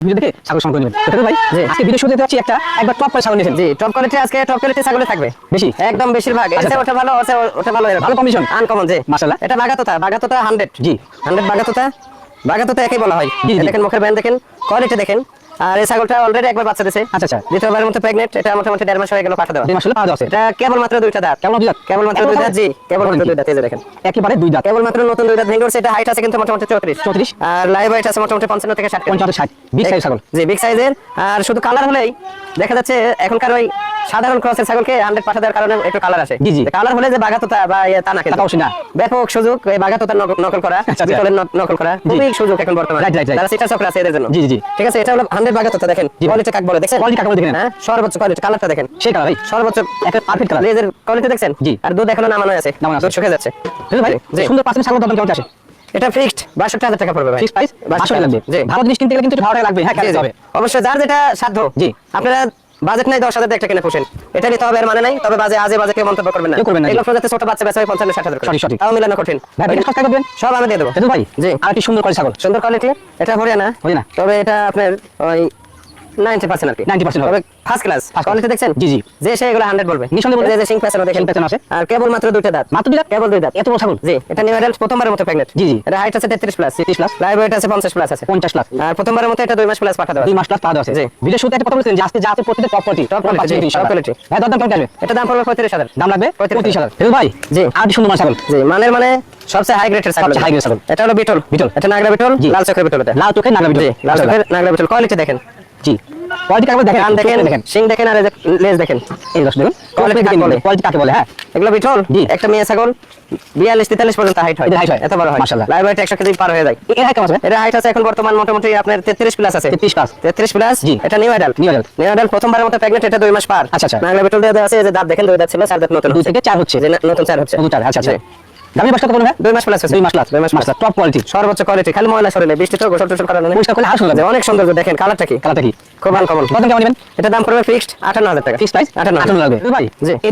Video দেখে ছাগল সংগ্রহ নেবেন ভাই আজকে ভিডিও শুরুতে পাচ্ছি একটা একবার টপ করে ছাগল নিয়েছেন জি টপ কোয়ালিটি আজকে টপ কোয়ালিটি ছাগল থাকবে বেশি একদম বেশিরভাগ আচ্ছা। ওটা ভালো আছে ওটা ভালো। ভালো combination? আনকমন জি মাশাআল্লাহ। এটা বাগাতোতা বাগাতোতা 100 জি। 100 বাগাতোতা বাগাতোতা একই বলা হয়। দেখেন মুখের ব্যান্ড দেখেন কোয়ালিটি দেখেন আর এই ছাগলটা অলরেডি একবার বাচ্চা দিয়েছে আচ্ছা, আচ্ছা। দ্বিতীয়বারের মতো প্রেগনেন্ট এটা মোটামুটি দেড় মাস হয়ে গেল পাঠা দেওয়া। এই মাসে পাওয়া যাচ্ছে এটা কেবল মাত্র দুইটা দাঁত। কেবল দুই দাঁত? কেবল মাত্র দুই দাঁত জি কেবল মাত্র দুই দাঁত এই যে দেখেন। একেবারে দুই দাঁত। কেবল মাত্র নতুন দুই দাঁত ভেঙে উঠছে এটা হাইট আছে কিন্তু মোটামুটি 34 34 আর লাইভ হাইট আছে মোটামুটি 55 থেকে 60 পঞ্চাশ ষাট। বিগ সাইজ ছাগল। জি বিগ সাইজের আর শুধু কালার হলেই দেখা যাচ্ছে এখনকার ওই সাধারণ ক্রসের ছাগলকে হান্ড্রেড পাঠা দেওয়ার কারণে একটু কালার আসে। জি, জি। কালার হলে যে বাগাতোতা বা ইয়ে তা না কিন্তু। না। ব্যাপক সুযোগ এই বাগাতোতার নক- নকল করা আচ্ছা, আচ্ছা। বিটলের নকল করা খুবই সুযোগ এখন বর্তমানে। চক্র আছে এদের জন্য। জি, জি। ঠিক আছে এটা হলো হান্ড্রেড বাগাতোতা দেখেন। কোয়ালিটি কাক বলে দেখছেন? Quality কাকে বলে দেখে নেন। হ্যাঁ সর্বোচ্চ কোয়ালিটি কালারটা দেখেন। সেই কালার ভাই। সর্বোচ্চ একটা colour। লেজের কোয়ালিটি জি। আর দুধ এখনও নামানো আছে। নামানো আছে। যাচ্ছে। ভাই। সুন্দর পার্সেন্ট ছাগল দাম কেমন আসে এটা ফিক্সড বাষট্টি হাজার টাকা পড়বে ভাই। ফিক্স প্রাইস পাঁচশো টাকা লাগবে। জি। ভালো জিনিস কিনতে গেলে কিন্তু একটু ভালো টাকা লাগবে। হ্যাঁ জি, খেতে জি। হবে অবশ্যই যার যেটা সাধ্য। জি। আপনারা বাজেট নাই দশ হাজার একটা কিনে পোষেন। এটা নিতে হবে এর মানে নাই তবে বাজে আজে বাজে কেউ মন্তব্য করবেন না। করবেন না, এগুলো যাতে ছোট বাচ্চা বেচা হয় পঞ্চান্ন ষাট হাজার সঠিক। তাও মিলানো কঠিন। করবেন সব আমি দিয়ে দেবো। ভাই জি। আর কি সুন্দর করে ছাগল? সুন্দর কোয়ালিটি এটা হরিয়ানা। হরিয়ানা। তবে এটা আপনার ওই নাইনটি পার্সেন্ট আর কি। 90% হবে। ফার্স্ট ক্লাস কোয়ালিটি দেখছেন? জি, জি। যে সে এগুলো হান্ড্রেড বলবে। নিঃসন্দেহে বলবে। যে সিং পেছনে দেখেন। সিং আছে। আর কেবল মাত্র দুইটা দাঁত। মাত্র দুই দাঁত কেবল দুই দাঁত। এত বড় ছাগল? জি এটা নিউ অ্যাডাল্ট প্রথমবারের মতো প্রেগনেন্ট জি, জি। এটা হাইট আছে তেত্রিশ প্লাস 33 plus। লাইভ ওয়েট আছে পঞ্চাশ প্লাস আছে। পঞ্চাশ লাখ আর প্রথমবারের মতো এটা দুই মাস প্লাস পাঠা দেওয়া দুই মাস প্লাস পাওয়া যাচ্ছে জি। ভিডিও শুরুতে একটা কথা বলেছেন যে আজকে যা আছে প্রত্যেকটা টপ কোয়ালিটি Top quality, জি, top quality। ভাই কেমন এটা দাম পড়বে দাম লাগবে? পঁয়ত্রিশ পঁয়ত্রিশ হাজার। ভাই জি। আর সুন্দর ছাগল? জি মানের মানে সবচেয়ে হাই গ্রেডের ছাগল। high grade ছাগল। এটা হলো বিটল। বিটল। এটা নাগরা বিটল লাল চোখের বিটল এটা। লাল চোখে নাগা ভিডিও জি লাল চোখের নাগরা বিটল। কোয়ালিটি দেখেন। জি। কোয়ালিটি কাকে দেখেন কান দেখেন দেখেন। সিং দেখেন আর লেজ দেখেন। এই দশ দেখুন। Quality কাকে বলে? কোয়ালিটি কাকে বলে হ্যাঁ। এগুলো বিটল জি। একটা মেয়ে ছাগল বিয়াল্লিশ তেতাল্লিশ পর্যন্ত হাইট হয়। এদের হয়। এত বড় হয়। মাশাআল্লাহ। লাইভ হাইট একশো কেজি পার হয়ে যায়। এর হাই আছে? এটা হাইট আছে এখন বর্তমান মোটামুটি আপনার তেত্রিশ প্লাস আছে। 33 প্লাস জি। এটা new adult New adult। New adult প্রথমবারের মতো প্রেগনেন্ট এটা মাস পার। আচ্ছা, আচ্ছা। নাগরা বিটল দেওয়া আছে যে দাঁত দেখেন দুই দাঁত ছিল চার দাঁত নতুন দুই। থেকে চার হচ্ছে। নতুন চার হচ্ছে। নতুন চার আচ্ছা আচ্ছা। দামি বলুন দুই মাস প্লাস দুই মাস প্লাস দুই মাস মাস টপ কোয়ালিটি সর্বোচ্চ কোয়ালিটি খালি ময়লা সরিলে বৃষ্টি তো গোসল টোসল করানো নেই। পরিষ্কার করলে আরও সুন্দর অনেক সুন্দর দেখেন কালারটা কি? কালারটা কি? খুব আনকমন কত কেমন নেবেন? এটা দাম পড়বে ফিক্সড আটান্ন হাজার টাকা। ফিক্স প্রাইস লাগবে। ভাই জি। এই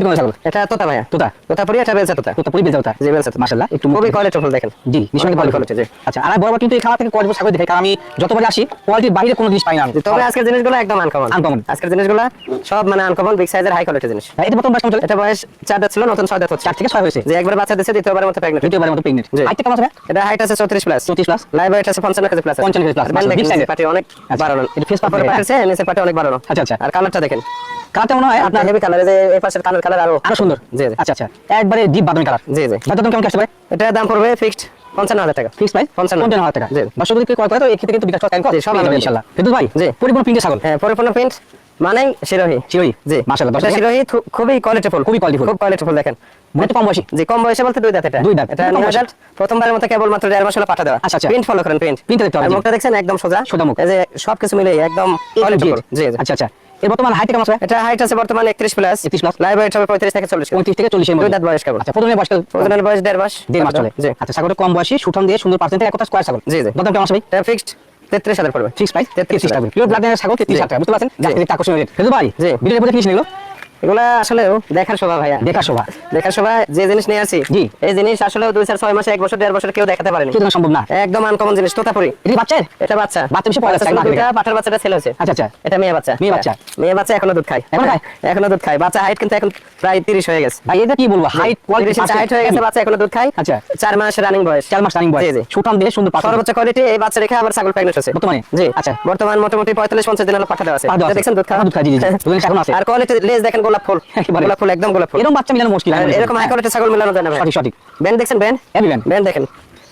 এটা তোতা ভাইয়া। তোতা। তোতা পরি এটা তোতা। তোতা। পরি ওটা জি মাশাআল্লাহ একটু খুবই কোয়ালিটি ফুল দেখেন। জি নিশ্চয়ই অনেক কোয়ালিটি জি। আচ্ছা আর আমি বরাবর কিন্তু এই খাবার থেকে কোয়ালিটি দেখাই কারণ আমি যতবার আসি কোয়ালিটির বাইরে কোনো জিনিস পাই না তবে আজকের জিনিসগুলো একদম আনকমন Uncommon। আজকের জিনিসগুলো সব মানে আনকমন বিগ সাইজের হাই কোয়ালিটি জিনিস। এটা প্রথম বাস কেমন এটা বয়স চার দাঁত ছিল নতুন ছয় হচ্ছে। চার থেকে ছয় হয়েছে। যে একবার বাচ্চা দিচ্ছে দ্বিতীয়বারের মতো প্রেগনেন্ট দ্বিতীয়বারের মতো প্রেগনেন্ট হাইট কেমন আছে এটা হাইট আছে চৌত্রিশ প্লাস 34 প্লাস লাইভ হাইট আছে পঞ্চান্ন কেজি প্লাস 55 কেজি plus, আর band big দেখেন, size এর। পাটি অনেক আচ্ছা। বাড়ানো। এটা face পাপড় উপরে। পাটি অনেক বাড়ানো। আচ্ছা, আচ্ছা। আর কালারটা দেখেন। কালারটা মনে হয় আপনার আপনার হেভি কালার যে এই পাশের কালার কালার আরও আরও সুন্দর। জি জি। আচ্ছা আচ্ছা। একবারে ডিপ বাদামি কালার জি জি। ভাই দাম কেমন আসতে পারে এটা দাম পড়বে ফিক্সড পঞ্চান্ন হাজার টাকা। ফিক্স প্রাইস পঞ্চান্ন। পঞ্চান্ন হাজার টাকা। জি। দর্শক যদি কেউ করে তো এক্ষেত্রে কিন্তু বিকাশ টাকা সব পেয়ে যাবেন available। ইনশাআল্লাহ কিন্তু ভাই জি। পরিপূর্ণ প্রিন্টের ছাগল। হ্যাঁ পরিপূর্ণ প্রিন্ট মানে শিরোহী। চিরই জি। মাশাআল্লাহ দর্শক শিরোহী খুবই কোয়ালিটিফুল খুবই qualityful। খুব কোয়ালিটিফুল দেখেন। মনে তো কম বয়সী। জি কম বয়সে বলতে দুই দাঁত এটা। দুই দাঁত, এটা বয়সী। অ্যাডাল্ট প্রথমবারের মতো কেবল মাত্র দেড় মাস হলো পাঠা দেওয়া। আচ্ছা, আচ্ছা। প্রিন্ট ফলো করেন প্রিন্ট Print টা দেখতে হবে, মুখটা দেখছেন একদম সোজা? সোজা মুখ। এই যে সবকিছু মিলে একদম কোয়ালিটিফুল জি জি। আচ্ছা আচ্ছা। এর বর্তমান হাইট কেমন আছে? এটা হাইট আছে বর্তমানে 31 প্লাস 31 plus। লাইভ হাইট হবে 35 থেকে 40 পঁয়ত্রিশ থেকে চল্লিশের দুই মধ্যে দাঁত বয়স কেবল। আচ্ছা প্রথমে বয়সটা প্রজননের বয়স দেড় মাস। দেড় মাস চলে। জি। আচ্ছা ছাগলটা কম বয়সী সুঠাম দিয়ে সুন্দর পার্সেন্ট এক কথা স্কোয়ার ছাগল। জি, জি। দাম কেমন আছে ভাই? এটা ফিক্সড 33000 পড়বে। ফিক্স প্রাইস 33 তেত্রিশ টাকা পিওর ব্লাড ছাগল তেত্রিশ হাজার টাকা বুঝতে পারছেন? আকর্ষণীয় রেট ভাই যে ভিডিওটা মধ্যে ফিনিশ নিলো এগুলা আসলে দেখার শোভা ভাইয়া। দেখার শোভা। দেখার শোভা যে জিনিস নিয়ে আসি জি। এই জিনিস আসলে দুই চার ছয় মাসে এক বছর দেড় বছর কেউ দেখাতে পারেনি। কি সম্ভব না। একদম আনকমন জিনিস তোতাপুরি। এটা কি এটা বাচ্চা। বাচ্চা বেশি পয়লা বাচ্চা চাই না ছিল দুইটা, পাঠার বাচ্চাটা ছেলে হয়েছে। আচ্ছা আচ্ছা। এটা মেয়ে বাচ্চা। মেয়ে বাচ্চা। মেয়ে বাচ্চা এখনও দুধ খায়। এখনও খায়? এখনও দুধ খায়। বাচ্চা হাইট কিন্তু এখন প্রায় 30 হয়ে গেছে। ভাই এটা কি বলব? হাইট কোয়ালিটি হাইট হয়ে গেছে বাচ্চা এখনও দুধ খায়। আচ্ছা। মাস রানিং বয়স। চার মাস রানিং বয়স। জি, জি। সুঠাম দিয়ে সুন্দর পার্সেন্ট সর্বোচ্চ কোয়ালিটি এই বাচ্চা রেখে আবার ছাগল বর্তমানে? জি। আচ্ছা। বর্তমান মোটামুটি 45 50 দিন হলো দেওয়া আছে। দুধ খায়, জি, জি। আর কোয়ালিটি লেজ দেখেন গোলাপ ফুল গোলাপ ফুল একদম গোলাপ ফুল। এরকম বাচ্চা মিলানো মুশকিল এরকম হাই কোয়ালিটি ছাগল মেলানো যায় না ভাই। সঠিক সঠিক। ব্যান্ড দেখছেন ব্যান্ড Heavy band। ব্যান্ড দেখেন।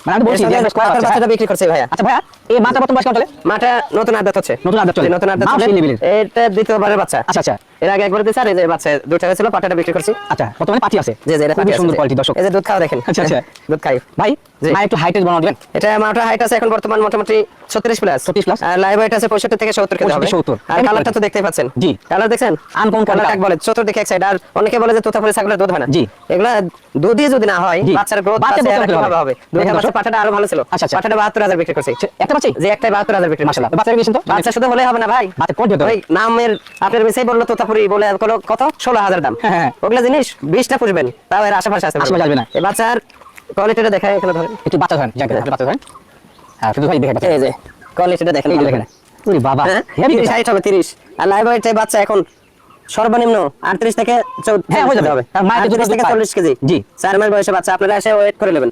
মানে আমি বলছি যে সাথে square পাতার বাচ্চা, বাচ্চাটা বিক্রি করছে ভাইয়া। আচ্ছা ভাইয়া এই মাথা প্রথম বয়স কেমন চলে? মাটা নতুন আদাত হচ্ছে। নতুন আদাত চলে। নতুন আদাত চলে এর। এটা দ্বিতীয়বারের বাচ্চা। আচ্ছা আচ্ছা। এর আগে একবার দিয়েছে আর এই যে বাচ্চা দুইটা হয়েছিল পাটাটা বিক্রি করছি। আচ্ছা বর্তমানে পাটি আছে। জি জি এটা পাটি সুন্দর। কোয়ালিটি দর্শক। এই যে দুধ খাওয়া দেখেন। আচ্ছা, আচ্ছা। দুধ খাই। ভাই জি। একটু হাইটের বানানো দিবেন? এটা মাটা হাইট আছে এখন বর্তমান মোটামুটি 36 প্লাস 36 plus। আর লাইভ হাইট আছে 65 থেকে 70 কেজি হবে। 70 আর কালারটা তো দেখতেই পাচ্ছেন। জি। কালার দেখছেন? Uncommon colour colour। কাক বলে চতুর্দিকে এক সাইড আর অনেকে বলে যে তোতাপুরি ছাগলের দুধ হয় না। জি। এগুলা দুধই যদি না হয় বাচ্চার গ্রোথ বাচ্চা বাচ্চা হবে। হবে। দেখুন দেখা দর্শক। যাচ্ছে পাঠাটা আরও ভালো ছিল। আচ্ছা, আচ্ছা। 72000 বিক্রি করছি। একটা বাচ্চাই যে একটাই 72000 বিক্রি মাশাআল্লাহ। বাচ্চা গেছেন তো বাচ্চা শুধু হলে হবে না ভাই। বাচ্চা কোড দিতে হবে নামের আপনার বলল তোতাপুরি বলে কত? ষোলো হাজার দাম। হ্যাঁ, হ্যাঁ। ওগুলা জিনিস বিশটা পুষবেন তাও এর আশেপাশে আছে। আশেপাশে আসবে না। এই বাচ্চার কোয়ালিটিটা দেখায় এখানে ধরেন একটু বাচ্চা ধরেন যাকে বাচ্চা ধরেন হ্যাঁ শুধু ভাই দেখেন বাচ্চা এই যে কোয়ালিটিটা দেখেন এই দেখেন ওরে বাবা, হ্যাঁ heavy তিরিশ কথা। হাইট হবে তিরিশ আর লাইভ ওয়েট বাচ্চা এখন সর্বনিম্ন আটত্রিশ থেকে 14 হ্যাঁ, হয়ে যাবে। মায়ের দুধ থেকে পায়। চল্লিশ কেজি জি। চার মাস বয়সে বাচ্চা আপনারা এসে ওয়েট করে নেবেন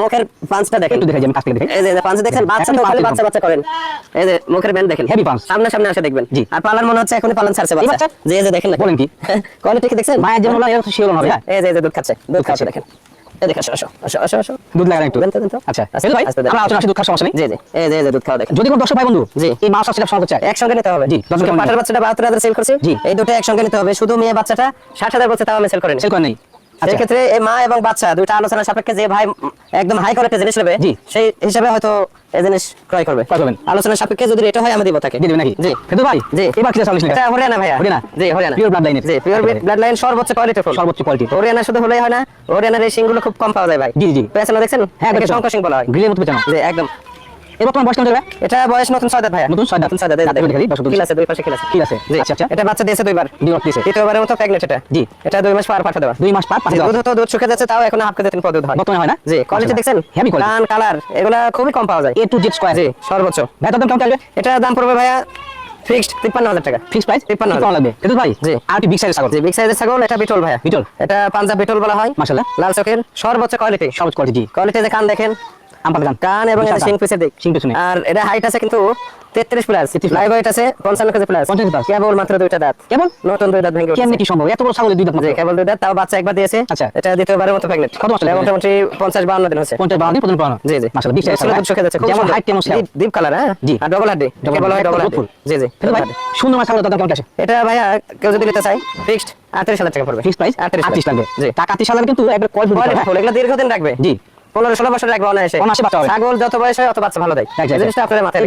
মুখের পাঁচটা দেখেন। একটু দেখাই আমি কাছ থেকে এই যে পাঁচ দেখেন বাচ্চা তো বাচ্চা বাচ্চা করেন। এই যে মুখের ব্যান্ড দেখেন। Heavy পাঁচ। সামনে সামনে আসে দেখবেন। জি। আর পালার মনে হচ্ছে এখনই পালন ছাড়ছে বাচ্চা। বাচ্চা? যে এই যে দেখেন না। বলেন কি? কোয়ালিটি কি দেখছেন? মায়ের তো হবে, যে দুধ খাচ্ছে। দুধ খাচ্ছে। দেখেন। যদি কোনো দর্শক ভাই বন্ধু এই মাছ সেটা সংগ্রহ একসঙ্গে নিতে হবে। জি, পাটার বাচ্চাটা বাহাত্তর হাজার সেল করছি। এই দুটো একসঙ্গে নিতে হবে। শুধু মেয়ে বাচ্চাটা ষাট হাজার বলছে তাও আমি সেল করেন। সেল করে নেই? আচ্ছা সেক্ষেত্রে এই মা এবং বাচ্চা দুইটা আলোচনা সাপেক্ষে যে ভাই একদম হাই কোয়ালিটি জিনিস নেবে জি। সেই হিসাবে হয়তো এই জিনিস ক্রয় করবে। করবেন। আলোচনা সাপেক্ষে যদি এটা হয় আমি দিব তাকে। দেবেন নাকি? জি। কিন্তু ভাই জি। এবার এটা হরিয়ানা ভাইয়া। হরিয়ানা? জি হরিয়ানা। Blood line জি পিওর ব্লাড লাইন সর্বোচ্চ কোয়ালিটি ফুল। সর্বোচ্চ কোয়ালিটি হরিয়ানা শুধু হলেই হয় না হরিয়ানার এই সিংগুলো খুব কম পাওয়া যায় ভাই। জি, জি। পেছনে দেখছেন? হ্যাঁ, দেখছি। শঙ্কর সিং বলা হয়। গ্রিলের মতো পেছানো। জি একদম। এবার তোমার বয়স কেমন যাবে? এটা বয়স নতুন ছয় দাঁত ভাইয়া। নতুন ছয় দাঁত। ছয় দাঁত দাঁত দেখুন। দেখে দিই, আছে দুই পাশে খিল আছে। আছে। জি আচ্ছা, আচ্ছা। এটা বাচ্চা দিয়েছে দুইবার। দুই রক্ত দিয়েছে। তৃতীয়বারের মতো প্রেগনেন্ট এটা। জি। এটা দুই মাস পার পাঠা দেওয়া। দুই মাস পার পাঁচ দুধ তো দুধ শুকিয়ে যাচ্ছে তাও এখন হাফ কেজি তিন পদ দুধ হয়। বর্তমানে হয় না? জি কোয়ালিটি দেখছেন? হেভি কোয়ালিটি কান কালার এগুলা খুবই কম পাওয়া যায়। এ টু জেড স্কোয়ার জি সর্বোচ্চ। ভাই দাম কেমন এটা দাম পড়বে ভাইয়া ফিক্সড তিপ্পান্ন হাজার টাকা। ফিক্স প্রাইস তিপ্পান্ন কেমন লাগবে। কিন্তু ভাই জি। আর কি বিগ সাইজের ছাগল? জি বিগ সাইজের ছাগল এটা বিটল ভাইয়া। বিটল? এটা পাঞ্জাব বিটল বলা হয়। মাশাআল্লাহ। লাল চোখের সর্বোচ্চ কোয়ালিটি সবুজ কোয়ালিটি যে কান দেখেন। কান এবং বিশাল সিং কান। পিসের শিং পিছনে। আর এটা হাইট আছে কিন্তু তেত্রিশ প্লাস লাইভ হাইট আছে পঞ্চান্ন কেজি প্লাস 55 plus। কেবল মাত্র দুইটা দাঁত। কেমন নতুন দুই দাঁত ভেঙে কেমনে কি সম্ভব? এত বড় ছাগলের দুই দাঁত মাত্র? কেবল দুই দাঁত তাও বাচ্চা একবার দিয়েছে। আচ্ছা। এটা দ্বিতীয়বারের মতো প্রেগনেন্ট কত মাস হলো মোটামুটি পঞ্চাশ বাউন্ন দিন হচ্ছে পঞ্চাশ বাউন্ন প্রথম পাওয়া জি জি। মাশাআল্লাহ বিগ সাইজ দুধ শুকিয়ে যেমন হাইট তেমন সেও ডিপ- ডিপ কালার হ্যাঁ? জি। আর ডবল হাড্ডি। কেবল হয় ডবল একদম জি জি ভাই সুন্দর মাছ ছাগলের দাম কেমন আসে এটা ভাইয়া কেউ যদি নিতে ফিক্সড টাকা পড়বে। প্রাইস জি। কিন্তু একবার কয় কোয়ালিটি ফুল এগুলো দীর্ঘদিন রাখবে। জি। পনেরো ষোলো বছর রাখবে অনায়াসে অনায়াসে বাচ্চা হবে। ছাগল যত বয়স হয় অত বাচ্চা ভালো দেয়। জিনিসটা আপনার মাথায়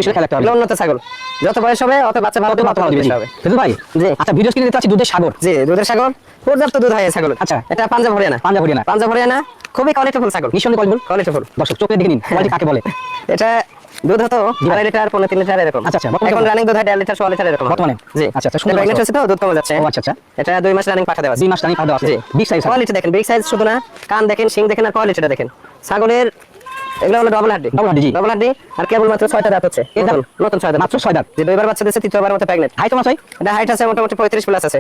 উন্নত ছাগল। যত বয়স হবে অত বাচ্চা ভালো দেবে। হবে। ভাই জি। আচ্ছা ভিডিও স্ক্রিনে দেখতে দুধের সাগর। জি দুধের ছাগল পর্যাপ্ত দুধ হয় ছাগল আচ্ছা। এটা পাঞ্জাব হরিয়ানা। পাঞ্জাব হরিয়ানা। পাঞ্জাব হরিয়ানা খুবই কোয়ালিটিফুল ছাগল। নিঃসন্দেহে কোয়ালিটি কোয়ালিটিফুল দর্শক চোখে দেখে নিন। কোয়ালিটি কাকে বলে? এটা দুধ হতো আড়াই লিটার পনেরো তিন লিটার এরকম। আচ্ছা, আচ্ছা, এখন রানিং দুধ হয় দেড় লিটার সোয়া লিটার এরকম। বর্তমানে? জি। আচ্ছা, আচ্ছা, সুন্দর প্রেগনেন্ট হচ্ছে তো দুধ কমে যাচ্ছে। আচ্ছা আচ্ছা। এটা দুই মাস রানিং পাঠা দেওয়া দুই মাস টানি পাওয়া আছে। বিগ সাইজ কোয়ালিটি দেখেন বিগ সাইজ শুধু না কান দেখেন সিং দেখেন আর কোয়ালিটিটা দেখেন। ছাগলের এগুলো হলো ডবল হাড্ডি। Double হাড্ডি, ডবল হাড্ডি আর কেবল মাত্র ছয়টা দাঁত হচ্ছে। এই নতুন নতুন ছয় দাঁত মাত্র ছয় দাঁত। যে দুইবার বাচ্চা দিয়েছে তৃতীয়বার মতো প্রেগনেন্ট হাই তোমার এটা হাইট আছে মোটামুটি পঁয়ত্রিশ প্লাস আছে।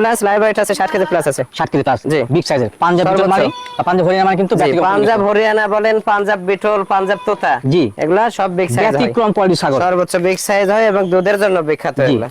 প্লাস লাইভ আছে ষাট কেজি প্লাস আছে। ষাট কেজি প্লাস জি। বিগ সাইজের পাঞ্জাব বিটল সর্বোচ্চ। মানে পাঞ্জাব হরিয়ানা মানে কিন্তু পাঞ্জাব হরিয়ানা বলেন পাঞ্জাব বিটল পাঞ্জাব তোতা। জি। এগুলা সব বিগ সাইজ হয়। ব্যতিক্রম কোয়ালিটি ছাগল। সর্বোচ্চ বিগ সাইজ হয় এবং দুধের জন্য বিখ্যাত এগুলা।